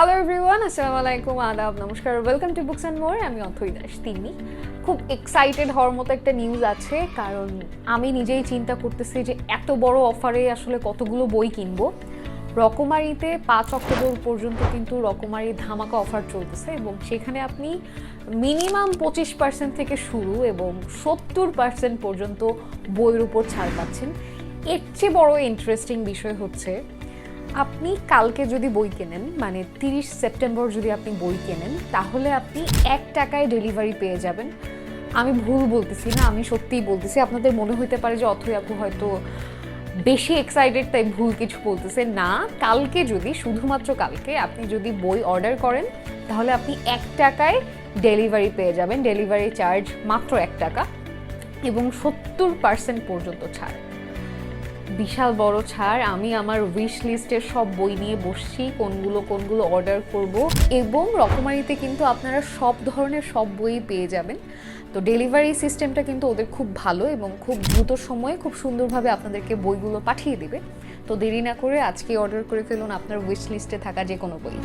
Hello everyone আসসালামু আলাইকুম আদাব নমস্কার welcome to books and more আমি অথই দাস তিনি খুব এক্সাইটেড হওয়ার মতো একটা নিউজ আছে, কারণ আমি নিজেই চিন্তা করতেছি যে এত বড় অফারে আসলে কতগুলো বই কিনবো। রকমারিতে পাঁচ অক্টোবর পর্যন্ত কিন্তু রকমারি ধামাকা অফার চলতেছে এবং সেখানে আপনি মিনিমাম পঁচিশ পার্সেন্ট থেকে শুরু এবং সত্তর পার্সেন্ট পর্যন্ত বইয়ের উপর ছাড় পাচ্ছেন। এর চেয়ে বড় ইন্টারেস্টিং বিষয় হচ্ছে আপনি কালকে যদি বই কেনেন মানে তিরিশ সেপ্টেম্বর যদি আপনি বই কেনেন, তাহলে আপনি এক টাকায় ডেলিভারি পেয়ে যাবেন। আমি ভুল বলতেছি না, আমি সত্যিই বলতেছি, আপনাদের মনে হতে পারে যে অথই আপু হয়তো বেশি এক্সাইটেড তাই ভুল কিছু বলতেছে। না, কালকে যদি, শুধুমাত্র কালকে আপনি যদি বই অর্ডার করেন, তাহলে আপনি এক টাকায় ডেলিভারি পেয়ে যাবেন। ডেলিভারি চার্জ মাত্র এক টাকা এবং সত্তর পার্সেন্ট পর্যন্ত ছাড়। বিশাল বড় ছাড়। আমি আমার উইশ লিস্টের সব বই নিয়ে বসছি, কোনগুলো কোনগুলো অর্ডার করব। এবং রকমারিতে কিন্তু আপনারা সব ধরনের সব বই পেয়ে যাবেন। তো ডেলিভারি সিস্টেমটা কিন্তু ওদের খুব ভালো এবং খুব দ্রুত সময়ে খুব সুন্দরভাবে আপনাদেরকে বইগুলো পাঠিয়ে দেবে। তো দেরি না করে আজকে অর্ডার করে ফেলুন আপনার উইশ লিস্টে থাকা যে কোনো বই।